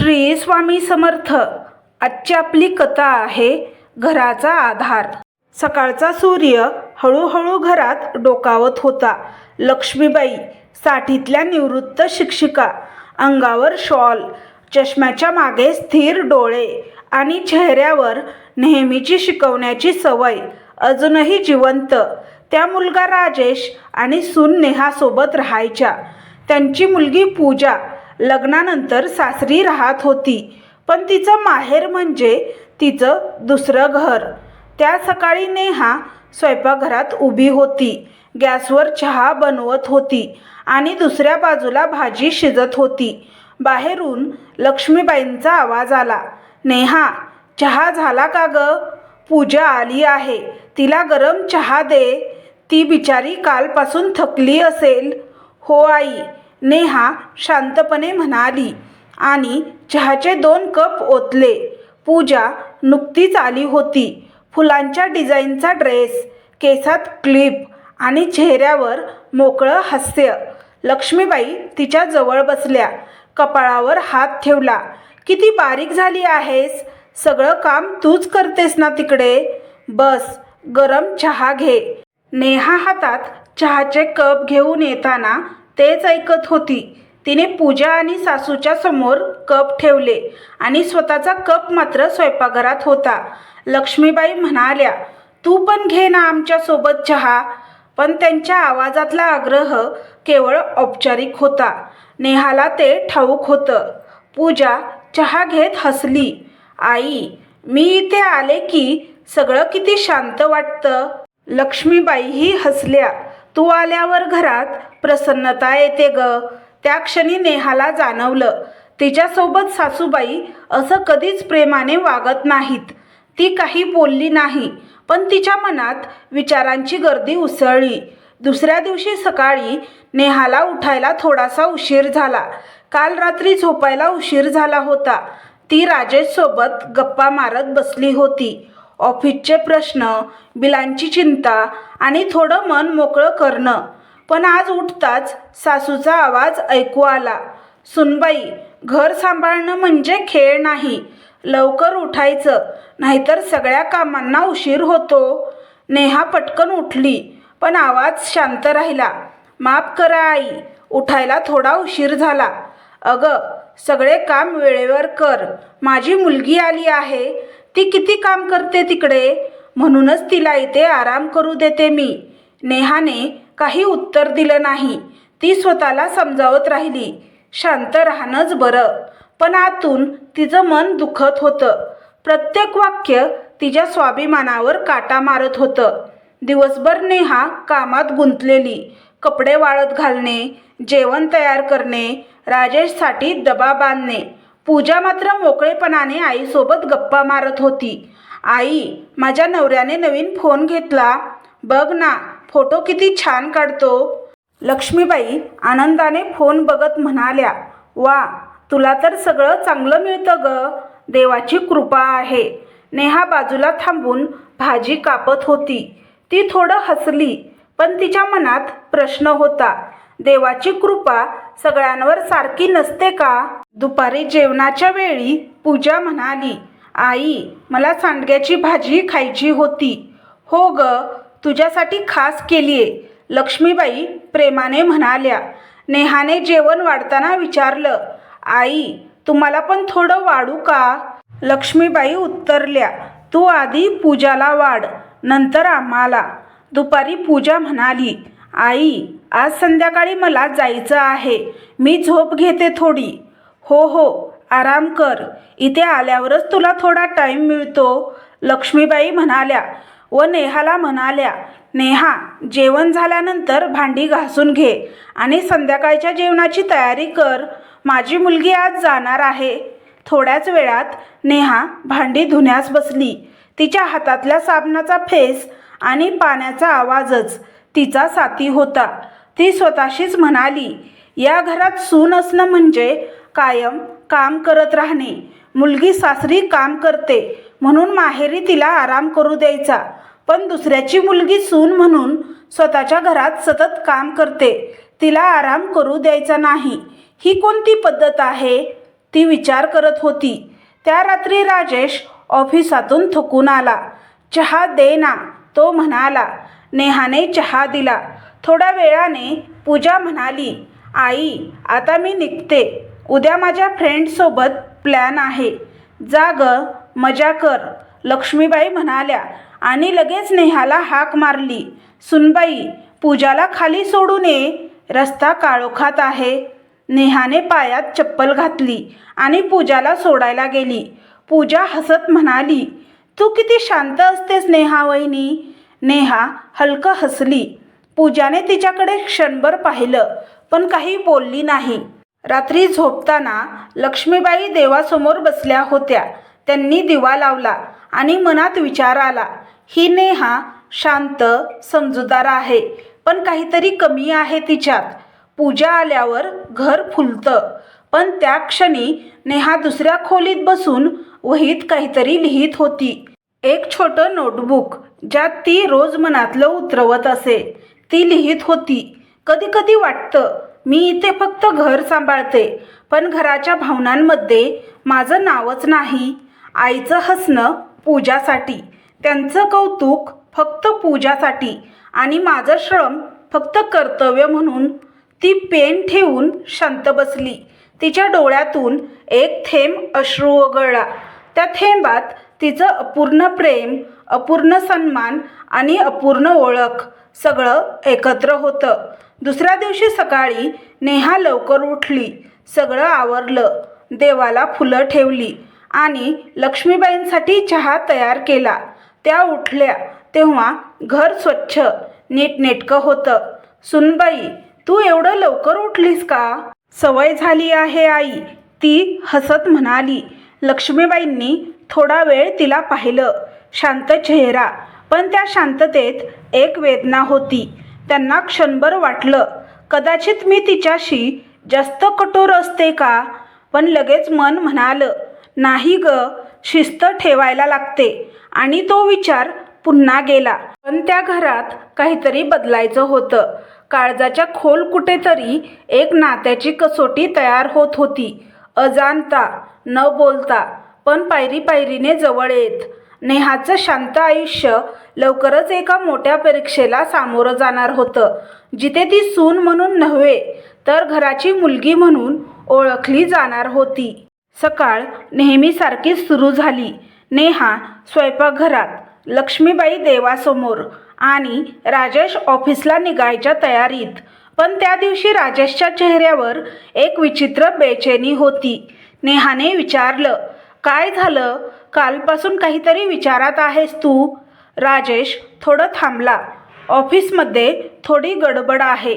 श्री स्वामी समर्थ. आजची आपली कथा आहे घराचा आधार. सकाळचा सूर्य हळूहळू घरात डोकावत होता. लक्ष्मीबाई साठीतल्या निवृत्त शिक्षिका अंगावर शॉल चष्म्याच्या मागे स्थिर डोळे आणि चेहऱ्यावर नेहमीची शिकवण्याची सवय अजूनही जिवंत. त्या मुलगा राजेश आणि सून नेहासोबत राहायच्या. त्यांची मुलगी पूजा लग्नानंतर सासरी राहत होती. पण तिचं माहेर म्हणजे तिचं दुसरं घर. त्या सकाळी नेहा स्वयंपाकघरात उभी होती. गॅसवर चहा बनवत होती आणि दुसऱ्या बाजूला भाजी शिजत होती. बाहेरून लक्ष्मीबाईंचा आवाज आला नेहा चहा झाला का ग? पूजा आली आहे. तिला गरम चहा दे. ती बिचारी कालपासून थकली असेल. हो आई. नेहा शांतपणे म्हणाली आणि चहाचे दोन कप ओतले. पूजा नुकतीच आली होती. फुलांच्या डिझाईनचा ड्रेस केसात क्लिप आणि चेहऱ्यावर मोकळं हास्य. लक्ष्मीबाई तिच्या जवळ बसल्या. कपाळावर हात ठेवला. किती बारीक झाली आहेस. सगळं काम तूच करतेस ना तिकडे? बस गरम चहा घे. नेहा हातात चहाचे कप घेऊन येताना तेच ऐकत होती. तिने पूजा आणि सासूच्या समोर कप ठेवले आणि स्वतःचा कप मात्र स्वयंपाकघरात होता. लक्ष्मीबाई म्हणाल्या तू पण घे ना आमच्यासोबत चहा. पण त्यांच्या आवाजातला आग्रह केवळ औपचारिक होता. नेहाला ते ठाऊक होतं. पूजा चहा घेत हसली. आई मी इथे आले की सगळं किती शांत वाटतं. लक्ष्मीबाईही हसल्या. तू आल्यावर घरात प्रसन्नता येते ग. त्या क्षणी नेहाला जाणवलं. तिच्यासोबत सासूबाई असं कधीच प्रेमाने वागत नाहीत. ती काही बोलली नाही पण तिच्या मनात विचारांची गर्दी उसळली. दुसऱ्या दिवशी सकाळी नेहाला उठायला थोडासा उशीर झाला. काल रात्री झोपायला उशीर झाला होता. ती राजेशसोबत गप्पा मारत बसली होती. ऑफिसचे प्रश्न बिलांची चिंता आणि थोडं मन मोकळं करणं. पण आज उठताच सासूचा आवाज ऐकू आला. सुनबाई घर सांभाळणं म्हणजे खेळ नाही. लवकर उठायचं नाहीतर सगळ्या कामांना उशीर होतो. नेहा पटकन उठली पण आवाज शांत राहिला. माफ करा आई उठायला थोडा उशीर झाला. अगं सगळे काम वेळेवर कर. माझी मुलगी आली आहे ती किती काम करते तिकडे? म्हणूनच तिला इथे आराम करू देते मी. नेहाने काही उत्तर दिलं नाही. ती स्वतःला समजावत राहिली. शांत राहणंच बरं. पण आतून तिचं मन दुखत होतं. प्रत्येक वाक्य तिच्या स्वाभिमानावर काटा मारत होतं. दिवसभर नेहा कामात गुंतलेली. कपडे वाळत घालणे जेवण तयार करणे राजेशसाठी दबा बांधणे. पूजा मात्र मोकळेपणाने आईसोबत गप्पा मारत होती. आई माझ्या नवऱ्याने नवीन फोन घेतला. बघ ना फोटो किती छान काढतो. लक्ष्मीबाई आनंदाने फोन बघत म्हणाल्या वा तुला तर सगळं चांगलं मिळतं ग. देवाची कृपा आहे. नेहा बाजूला थांबून भाजी कापत होती. ती थोडं हसली पण तिच्या मनात प्रश्न होता देवाची कृपा सगळ्यांवर सारखी नसते का? दुपारी जेवणाच्या वेळी पूजा म्हणाली आई मला सांडग्याची भाजी खायची होती. हो ग तुझ्यासाठी खास केलीये लक्ष्मीबाई प्रेमाने म्हणाल्या. नेहाने जेवण वाढताना विचारलं आई तुम्हाला पण थोडं वाढू का? लक्ष्मीबाई उत्तरल्या तू आधी पूजाला वाढ नंतर आम्हाला. दुपारी पूजा म्हणाली आई आज संध्याकाळी मला जायचं आहे. मी झोप घेते थोडी. हो हो आराम कर. इथे आल्यावरच तुला थोडा टाईम मिळतो. लक्ष्मीबाई म्हणाल्या. व नेहाला म्हणाल्या नेहा जेवण झाल्यानंतर भांडी घासून घे आणि संध्याकाळच्या जेवणाची तयारी कर. माझी मुलगी आज जाणार आहे. थोड्याच वेळात नेहा भांडी धुण्यास बसली. तिच्या हातातल्या साबणाचा फेस आणि पाण्याचा आवाजच तिचा साथी होता. ती स्वतःशीच म्हणाली या घरात सून असणं म्हणजे कायम काम करत राहणे. मुलगी सासरी काम करते म्हणून माहेरी तिला आराम करू द्यायचा. पण दुसऱ्याची मुलगी सून म्हणून स्वतःच्या घरात सतत काम करते. तिला आराम करू द्यायचा नाही. ही कोणती पद्धत आहे? ती विचार करत होती. त्या रात्री राजेश ऑफिसातून थकून आला. चहा दे ना तो म्हणाला. नेहाने चहा दिला. थोड्या वेळाने पूजा म्हणाली आई आता मी निघते. उद्या माझ्या फ्रेंडसोबत प्लॅन आहे. जा ग मजा कर लक्ष्मीबाई म्हणाल्या आणि लगेच नेहाला हाक मारली. सुनबाई पूजाला खाली सोडून ये रस्ता काळोखात आहे. नेहाने पायात चप्पल घातली आणि पूजाला सोडायला गेली. पूजा हसत म्हणाली तू किती शांत असतेस नेहा वहिनी. नेहा हलकं हसली. पूजाने तिच्याकडे क्षणभर पाहिलं पण काही बोलली नाही. रात्री झोपताना लक्ष्मीबाई देवासमोर बसल्या होत्या. त्यांनी दिवा लावला आणि मनात विचार आला ही नेहा शांत समजूदार आहे पण काहीतरी कमी आहे तिच्यात. पूजा आल्यावर घर फुलतं. पण त्या क्षणी नेहा दुसऱ्या खोलीत बसून वहीत काहीतरी लिहित होती. एक छोटं नोटबुक ज्यात ती रोज मनातलं उतरवत असे. ती लिहित होती कधी कधी वाटतं मी इथे फक्त घर सांभाळते पण घराच्या भावनांमध्ये माझं नावच नाही. आईचं हसणं पूजासाठी त्यांचं कौतुक फक्त पूजासाठी आणि माझं श्रम फक्त कर्तव्य म्हणून. ती पेन ठेवून शांत बसली. तिच्या डोळ्यातून एक थेंब अश्रू वगळला त्या थेंबात तिचं अपूर्ण प्रेम अपूर्ण सन्मान आणि अपूर्ण ओळख सगळं एकत्र होतं. दुसऱ्या दिवशी सकाळी नेहा लवकर उठली. सगळं आवरलं. देवाला फुलं ठेवली आणि लक्ष्मीबाईंसाठी चहा तयार केला. त्या उठल्या. तेव्हा घर स्वच्छ नीटनेटकं होतं. सुनबाई तू एवढं लवकर उठलीस का? सवय झाली आहे आई. ती हसत म्हणाली. लक्ष्मीबाईंनी थोडा वेळ तिला पाहिलं. शांत चेहरा. पण त्या शांततेत एक वेदना होती. त्यांना क्षणभर वाटलं. कदाचित मी तिच्याशी जास्त कठोर असते का? पण लगेच मन म्हणालं नाही ग शिस्त ठेवायला लागते. आणि तो विचार पुन्हा गेला. पण त्या घरात काहीतरी बदलायचं होतं. काळजाच्या खोल कुठेतरी एक नात्याची कसोटी तयार होत होती. अजाणता न बोलता पण पायरी पायरीने जवळ येत. नेहाचं शांत आयुष्य लवकरच एका मोठ्या परीक्षेला सामोरं जाणार होतं. जिथे ती सून म्हणून नव्हे तर घराची मुलगी म्हणून ओळखली जाणार होती. सकाळ नेहमीसारखीच सुरू झाली. नेहा स्वयंपाकघरात लक्ष्मीबाई देवासमोर आणि राजेश ऑफिसला निघायच्या तयारीत. पण त्या दिवशी राजेशच्या चेहऱ्यावर एक विचित्र बेचैनी होती. नेहाने विचारलं काय झालं? कालपासून काहीतरी विचारात आहेस तू. राजेश थोडं थांबला. ऑफिसमध्ये थोडी गडबड आहे.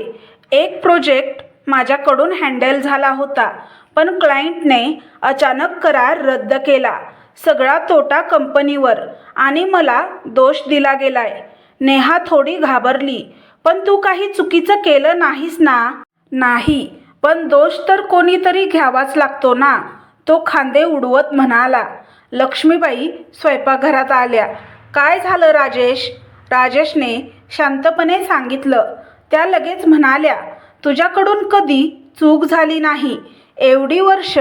एक प्रोजेक्ट माझ्याकडून हँडल झाला होता पण क्लायंटने अचानक करार रद्द केला. सगळा तोटा कंपनीवर आणि मला दोष दिला गेलाय. नेहा थोडी घाबरली. पण तू काही चुकीचं केलं नाहीस ना? नाही पण दोष तर कोणीतरी घ्यावाच लागतो ना? तो खांदे उडवत म्हणाला. लक्ष्मीबाई स्वयंपाकघरात आल्या. काय झालं राजेश राजेशने शांतपणे सांगितलं. त्या लगेच म्हणाल्या तुझ्याकडून कधी चूक झाली नाही. एवढी वर्ष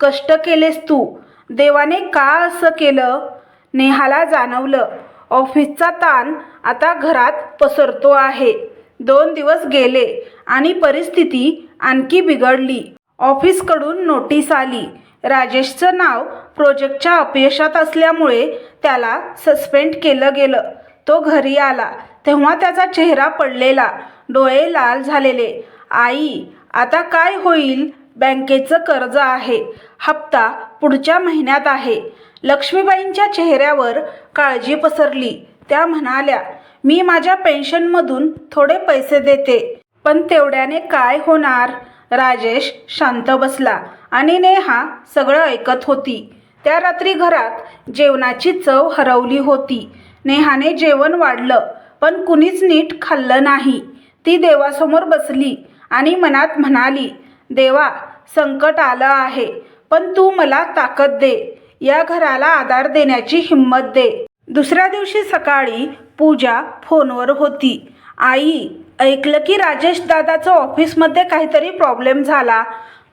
कष्ट केलेस तू. देवाने का असं केलं नेहाला जाणवलं. ऑफिसचा ताण आता घरात पसरतो आहे. दोन दिवस गेले आणि परिस्थिती आणखी बिघडली. ऑफिसकडून नोटीस आली. राजेशचं नाव प्रोजेक्टच्या अपयशात असल्यामुळे त्याला सस्पेंड केलं गेलं. तो घरी आला. तेव्हा त्याचा चेहरा पडलेला. डोळे लाल झालेले. आई आता काय होईल? बँकेचं कर्ज आहे. हप्ता पुढच्या महिन्यात आहे. लक्ष्मीबाईंच्या चेहऱ्यावर काळजी पसरली. त्या म्हणाल्या मी माझ्या पेन्शनमधून थोडे पैसे देते. पण तेवढ्याने काय होणार? राजेश शांत बसला. आणि नेहा सगळं ऐकत होती. त्या रात्री घरात जेवणाची चव हरवली होती. नेहाने जेवण वाढलं पण कुणीच नीट खाल्लं नाही. ती देवासमोर बसली आणि मनात म्हणाली देवा संकट आलं आहे पण तू मला ताकद दे. या घराला आधार देण्याची हिंमत दे. दुसऱ्या दिवशी सकाळी पूजा फोनवर होती. आई ऐकलं की राजेश दादाचं ऑफिसमध्ये काहीतरी प्रॉब्लेम झाला.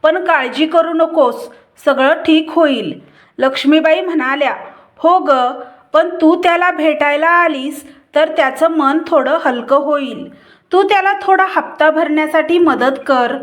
पण काळजी करू नकोस सगळं ठीक होईल लक्ष्मीबाई म्हणाल्या. हो ग पण तू त्याला भेटायला आलीस तर त्याचं मन थोडं हलकं होईल. तू त्याला थोडा हप्ता भरण्यासाठी मदत कर.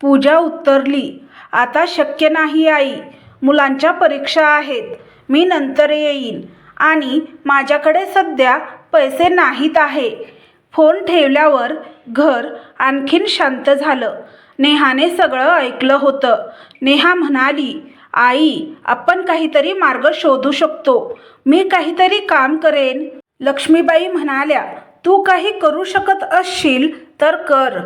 पूजा उत्तरली. आता शक्य नाही आई. मुलांच्या परीक्षा आहेत. मी नंतर येईन. आणि माझ्याकडे सध्या पैसे नाहीत आहे. फोन ठेवल्यावर घर आणखीन शांत झालं. नेहाने सगळं ऐकलं होतं. नेहा म्हणाली आई आपण काहीतरी मार्ग शोधू शकतो. मी काहीतरी काम करेन. लक्ष्मीबाई म्हणाल्या तू काही करू शकत असशील तर कर.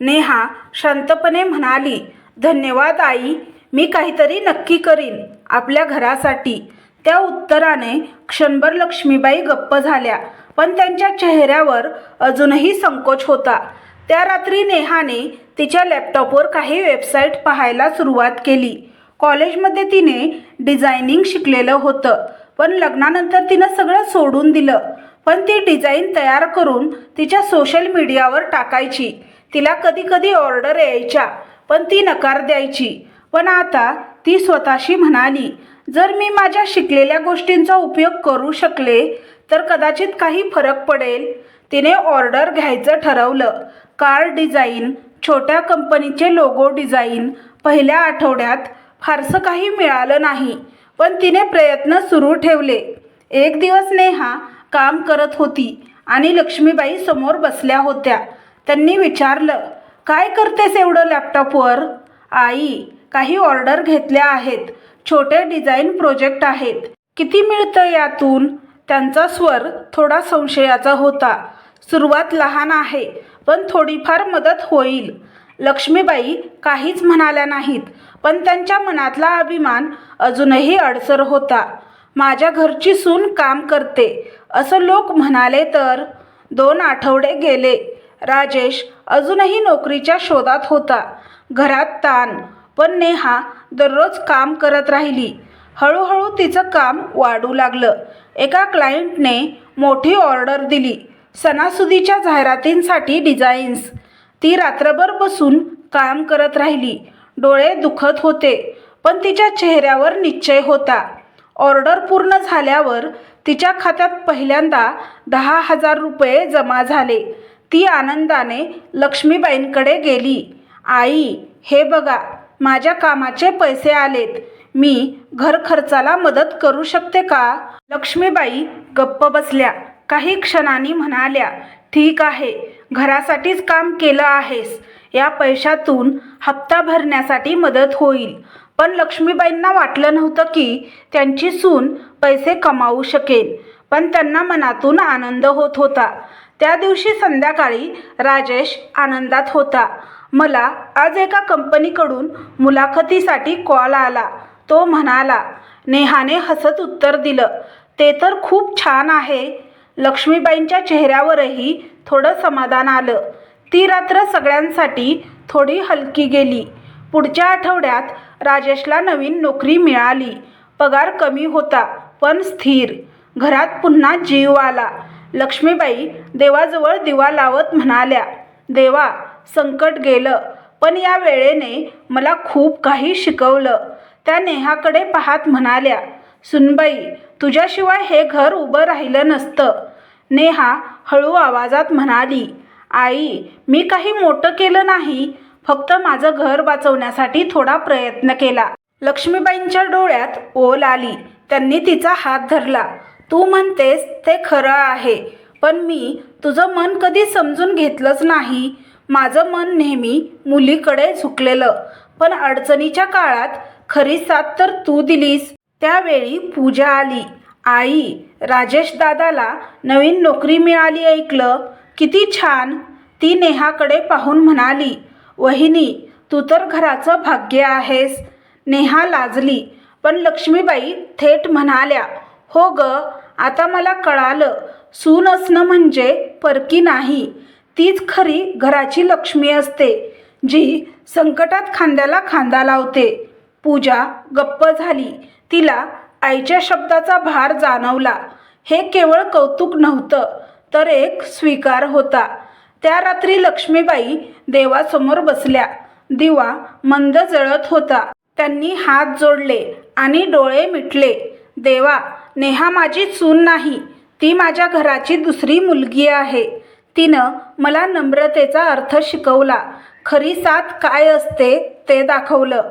नेहा शांतपणे म्हणाली धन्यवाद आई. मी काहीतरी नक्की करीन आपल्या घरासाठी. त्या उत्तराने क्षणभर लक्ष्मीबाई गप्प झाल्या. पण त्यांच्या चेहऱ्यावर अजूनही संकोच होता. त्या रात्री नेहाने तिच्या लॅपटॉपवर काही वेबसाईट पाहायला सुरुवात केली. कॉलेजमध्ये तिने डिझायनिंग शिकलेलं होतं पण लग्नानंतर तिनं सगळं सोडून दिलं. पण ती डिझाईन तयार करून तिच्या सोशल मीडियावर टाकायची. तिला कधी कधी ऑर्डर यायच्या पण ती नकार द्यायची. पण आता ती स्वतःशी म्हणाली जर मी माझ्या शिकलेल्या गोष्टींचा उपयोग करू शकले तर कदाचित काही फरक पडेल. तिने ऑर्डर घ्यायचं ठरवलं. कार डिझाईन छोट्या कंपनीचे लोगो डिझाईन पहिल्या आठवड्यात फारसं काही मिळालं नाही पण तिने प्रयत्न सुरू ठेवले. एक दिवस नेहा काम करत होती आणि लक्ष्मीबाई समोर बसल्या होत्या. त्यांनी विचारलं काय करतेस एवढं लॅपटॉपवर? आई काही ऑर्डर घेतल्या आहेत. छोटे डिझाईन प्रोजेक्ट आहेत. किती मिळतं यातून? त्यांचा स्वर थोडा संशयाचा होता. सुरुवात लहान आहे पण थोडीफार मदत होईल. लक्ष्मीबाई काहीच म्हणाल्या नाहीत पण त्यांच्या मनातला अभिमान अजूनही अडसर होता. माझ्या घरची सून काम करते असं लोक म्हणाले तर दोन आठवडे गेले. राजेश अजूनही नोकरीच्या शोधात होता. घरात ताण पण नेहा दररोज काम करत राहिली. हळूहळू तिचं काम वाढू लागलं. एका क्लायंटने मोठी ऑर्डर दिली. सणासुदीच्या जाहिरातींसाठी डिझाईन्स. ती रात्रभर बसून काम करत राहिली. डोळे दुखत होते पण तिच्या चेहऱ्यावर निश्चय होता. ऑर्डर पूर्ण झाल्यावर तिच्या खात्यात पहिल्यांदा दहा हजार रुपये जमा झाले. ती आनंदाने लक्ष्मीबाईंकडे गेली. आई हे बघा माझ्या कामाचे पैसे आलेत. मी घर खर्चाला मदत करू शकते का? लक्ष्मीबाई गप्प बसल्या. काही क्षणांनी म्हणाल्या ठीक आहे घरासाठीच काम केलं आहेस. या पैशातून हप्ता भरण्यासाठी मदत होईल. पण लक्ष्मीबाईंना वाटलं नव्हतं की त्यांची सून पैसे कमावू शकेल. पण त्यांना मनातून आनंद होत होता. त्या दिवशी संध्याकाळी राजेश आनंदात होता. मला आज एका कंपनीकडून मुलाखतीसाठी कॉल आला. तो म्हणाला नेहाने हसत उत्तर दिलं ते तर खूप छान आहे. लक्ष्मीबाईंच्या चेहऱ्यावरही थोडं समाधान आलं. ती रात्र सगळ्यांसाठी थोडी हलकी गेली. पुढच्या आठवड्यात राजेशला नवीन नोकरी मिळाली. पगार कमी होता पण स्थिर. घरात पुन्हा जीव आला. लक्ष्मीबाई देवाजवळ दिवा लावत म्हणाल्या देवा संकट गेलं. पण या वेळेने मला खूप काही शिकवलं. त्या नेहाकडे पाहत म्हणाल्या सुनबाई तुझ्याशिवाय हे घर उभं राहिलं नसतं. नेहा हळू आवाजात म्हणाली आई मी काही मोठं केलं नाही. फक्त माझं घर वाचवण्यासाठी थोडा प्रयत्न केला. लक्ष्मीबाईंच्या डोळ्यात ओल आली. त्यांनी तिचा हात धरला. तू म्हणतेस ते खरं आहे पण मी तुझं मन कधी समजून घेतलंच नाही. माझं मन नेहमी मुलीकडे झुकलेलं पण अडचणीच्या काळात खरी साथ तर तू दिलीस. त्यावेळी पूजा आली. आई राजेश दादाला नवीन नोकरी मिळाली ऐकलं. किती छान. ती नेहाकडे पाहून म्हणाली वहिनी तू तर घराचं भाग्य आहेस. नेहा लाजली. पण लक्ष्मीबाई थेट म्हणाल्या हो ग आता मला कळालं. सून असणं म्हणजे परकी नाही. तीच खरी घराची लक्ष्मी असते जी संकटात खांद्याला खांदा लावते. पूजा गप्प झाली. तिला आईच्या शब्दाचा भार जाणवला. हे केवळ कौतुक नव्हतं तर एक स्वीकार होता. त्या रात्री लक्ष्मीबाई देवासमोर बसल्या. दिवा मंद जळत होता. त्यांनी हात जोडले आणि डोळे मिटले. देवा नेहा माझी चून नाही. ती माझ्या घराची दुसरी मुलगी आहे. तिनं मला नम्रतेचा अर्थ शिकवला. खरी साथ काय असते ते दाखवलं.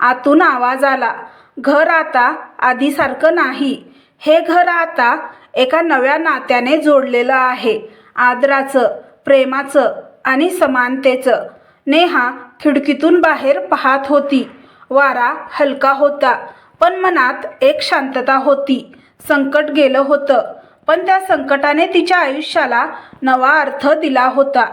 आतून आवाज आला. घर आता आधीसारखं नाही. हे घर आता एका नव्या नात्याने जोडलेलं आहे. आदराचं प्रेमाचं आणि समानतेचं. नेहा खिडकीतून बाहेर पाहत होती. वारा हलका होता पण मनात एक शांतता होती. संकट गेलं होतं पण त्या संकटाने तिच्या आयुष्याला नवा अर्थ दिला होता.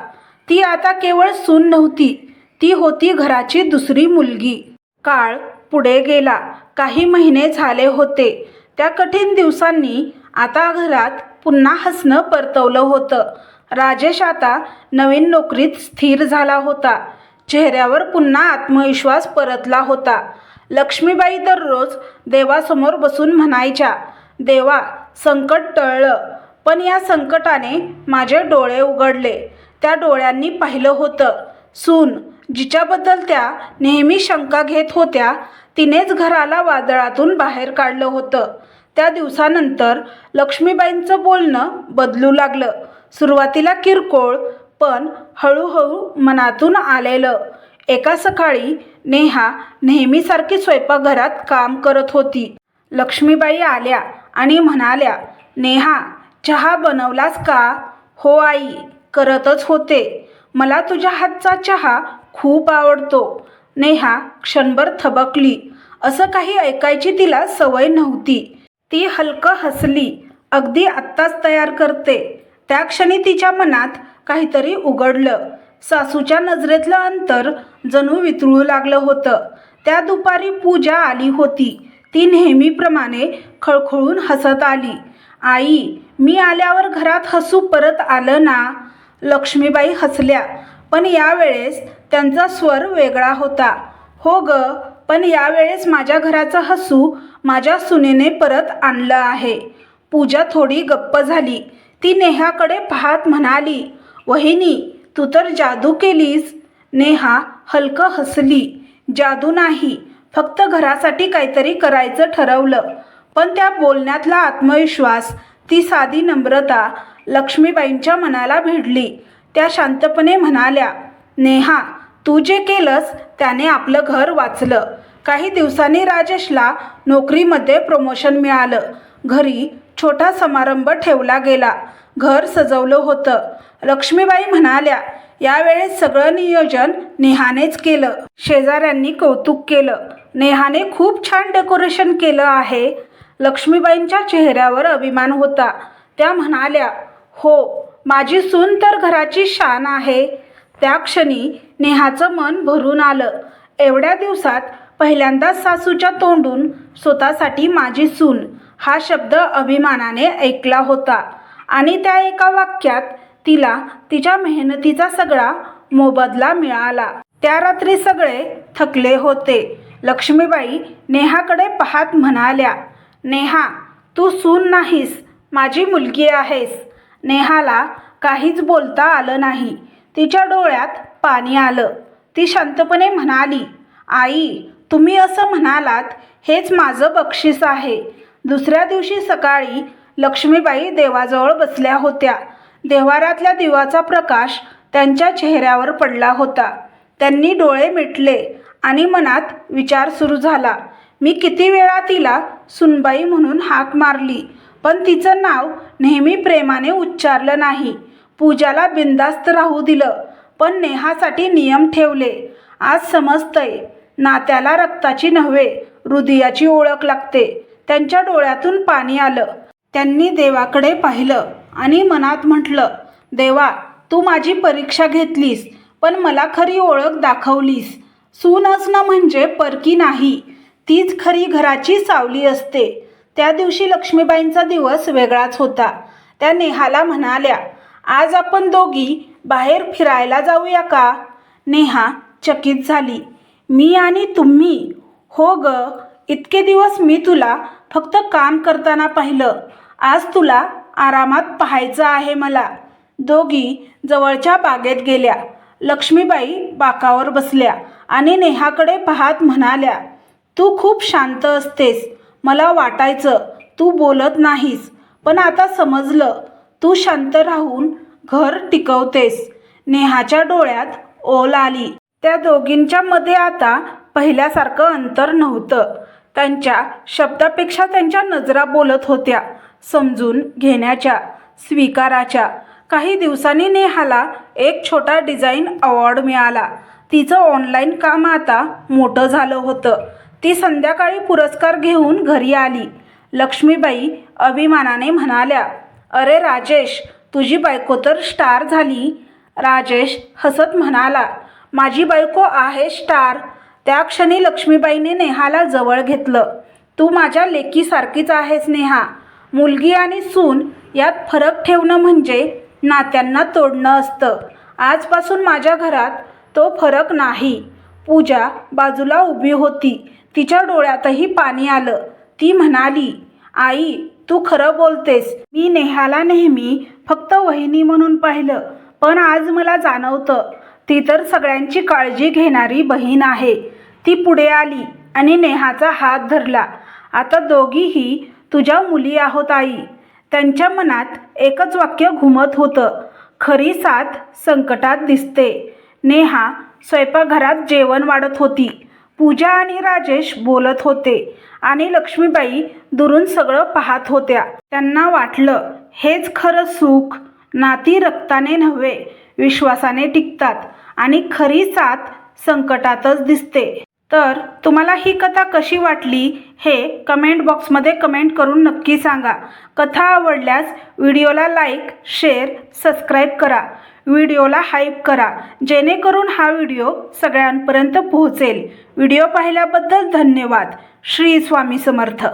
ती आता केवळ सून नव्हती. ती होती घराची दुसरी मुलगी. काळ पुढे गेला. काही महिने झाले होते. त्या कठीण दिवसांनी आता घरात पुन्हा हसणं परतवलं होतं. राजेश आता नवीन नोकरीत स्थिर झाला होता. चेहऱ्यावर पुन्हा आत्मविश्वास परतला होता. लक्ष्मीबाई दररोज देवासमोर बसून म्हणायच्या देवा संकट टळलं पण या संकटाने माझे डोळे उघडले. त्या डोळ्यांनी पाहिलं होतं. सून जिच्याबद्दल त्या नेहमी शंका घेत होत्या तिनेच घराला वादळातून बाहेर काढलं होतं. त्या दिवसानंतर लक्ष्मीबाईंचं बोलणं बदलू लागलं. सुरुवातीला किरकोळ पण हळूहळू मनातून आलेलं. एका सकाळी नेहा नेहमीसारखी स्वयंपाकघरात काम करत होती. लक्ष्मीबाई आल्या आणि म्हणाल्या नेहा चहा बनवलास का? हो आई करतच होते. मला तुझ्या हातचा चहा खूप आवडतो. नेहा क्षणभर थबकली. असं काही ऐकायची तिला सवय नव्हती. ती हलकं हसली. अगदी आत्ताच तयार करते. त्या क्षणी तिच्या मनात काहीतरी उघडलं. सासूच्या नजरेतलं अंतर जणू वितळू लागलं होतं. त्या दुपारी पूजा आली होती. ती नेहमीप्रमाणे खळखळून हसत आली. आई मी आल्यावर घरात हसू परत आलं ना? लक्ष्मीबाई हसल्या. पण यावेळेस त्यांचा स्वर वेगळा होता. हो ग पण यावेळेस माझ्या घराचं हसू माझ्या सुनेने परत आणलं आहे. पूजा थोडी गप्प झाली. ती नेहाकडे पाहत म्हणाली वहिनी तू तर जादू केलीस. नेहा हलकं हसली. जादू नाही फक्त घरासाठी काहीतरी करायचं ठरवलं. पण त्या बोलण्यातला आत्मविश्वास ती साधी नम्रता लक्ष्मीबाईंच्या मनाला भिडली. त्या शांतपणे म्हणाल्या नेहा तू जे केलंस त्याने आपलं घर वाचलं. काही दिवसांनी राजेशला नोकरीमध्ये प्रमोशन मिळालं. घरी छोटा समारंभ ठेवला गेला. घर सजवलं होतं. लक्ष्मीबाई म्हणाल्या यावेळेस सगळं नियोजन नेहानेच केलं. शेजाऱ्यांनी कौतुक केलं. नेहाने खूप छान डेकोरेशन केलं आहे. लक्ष्मीबाईंच्या चेहऱ्यावर अभिमान होता. त्या म्हणाल्या हो माझी सून तर घराची शान आहे. त्या क्षणी नेहाचं मन भरून आलं. एवढ्या दिवसात पहिल्यांदाच सासूच्या तोंडून स्वतःसाठी माझी सून हा शब्द अभिमानाने ऐकला होता. आणि त्या एका वाक्यात तिला तिच्या मेहनतीचा सगळा मोबदला मिळाला. त्या रात्री सगळे थकले होते. लक्ष्मीबाई नेहाकडे पाहत म्हणाल्या नेहा तू सून नाहीस माझी मुलगी आहेस. नेहाला काहीच बोलता आलं नाही. तिच्या डोळ्यात पाणी आलं. ती शांतपणे म्हणाली आई तुम्ही असं म्हणालात हेच माझं बक्षीस आहे. दुसऱ्या दिवशी सकाळी लक्ष्मीबाई देवाजवळ बसल्या होत्या. देवारातल्या दिवाचा प्रकाश त्यांच्या चेहऱ्यावर पडला होता. त्यांनी डोळे मिटले आणि मनात विचार सुरू झाला. मी किती वेळा तिला सुनबाई म्हणून हाक मारली पण तिचं नाव नेहमी प्रेमाने उच्चारलं नाही. पूजाला बिंदास्त राहू दिलं पण नेहासाठी नियम ठेवले. आज समजतंय नात्याला रक्ताची नव्हे हृदयाची ओळख लागते. त्यांच्या डोळ्यातून पाणी आलं. त्यांनी देवाकडे पाहिलं आणि मनात म्हटलं देवा तू माझी परीक्षा घेतलीस पण मला खरी ओळख दाखवलीस. सून असणं म्हणजे परकी नाही. तीच खरी घराची सावली असते. त्या दिवशी लक्ष्मीबाईंचा दिवस वेगळाच होता. त्या नेहाला म्हणाल्या आज आपण दोघी बाहेर फिरायला जाऊया का? नेहा चकित झाली. मी आणि तुम्ही? हो ग. इतके दिवस मी तुला फक्त काम करताना पाहिलं. आज तुला आरामात पाहायचं आहे मला. दोघी जवळच्या बागेत गेल्या. लक्ष्मीबाई बाकावर बसल्या आणि नेहाकडे पाहत म्हणाल्या तू खूप शांत असतेस. मला वाटायचं तू बोलत नाहीस. पण आता समजलं. तू शांत राहून घर टिकवतेस. नेहाच्या डोळ्यात ओल आली. त्या दोघींच्या मध्ये आता पहिल्यासारखं अंतर नव्हतं. त्यांच्या शब्दापेक्षा त्यांच्या नजरा बोलत होत्या समजून घेण्याच्या स्वीकाराच्या. काही दिवसांनी नेहाला एक छोटा डिझाईन अवॉर्ड मिळाला. तिचं ऑनलाईन काम आता मोठं झालं होतं. ती संध्याकाळी पुरस्कार घेऊन घरी आली. लक्ष्मीबाई अभिमानाने म्हणाल्या अरे राजेश तुझी बायको तर स्टार झाली. राजेश हसत म्हणाला माझी बायको आहे स्टार. त्या क्षणी लक्ष्मीबाईने नेहाला जवळ घेतलं. तू माझ्या लेकीसारखीच आहेस नेहा. मुलगी आणि सून यात फरक ठेवणं म्हणजे नात्यांना तोडणं असतं. आजपासून माझ्या घरात तो फरक नाही. पूजा बाजूला उभी होती. तिच्या डोळ्यातही पाणी आलं. ती म्हणाली आई तू खरं बोलतेस. मी नेहाला नेहमी फक्त वहिनी म्हणून पाहिलं. पण आज मला जाणवतं ती तर सगळ्यांची काळजी घेणारी बहीण आहे. ती पुढे आली आणि नेहाचा हात धरला. आता दोघीही तुझ्या मुली आहोत आई. त्यांच्या मनात एकच वाक्य घुमत होतं. खरी साथ संकटात दिसते. नेहा स्वयंपाकघरात जेवण वाढत होती. पूजा आणि राजेश बोलत होते आणि लक्ष्मीबाई दुरून सगळं पाहत होत्या. त्यांना वाटलं हेच खरं सुख. नाती रक्ताने नव्हे विश्वासाने टिकतात आणि खरी साथ संकटातच दिसते. तर तुम्हाला ही कथा कशी वाटली हे कमेंट बॉक्समध्ये कमेंट करून नक्की सांगा. कथा आवडल्यास व्हिडिओला लाईक शेअर सबस्क्राईब करा. व्हिडिओला हाईप करा. जेणेकरून हा व्हिडिओ सगळ्यांपर्यंत पोहोचेल. व्हिडिओ पाहिल्याबद्दल धन्यवाद. श्री स्वामी समर्थ.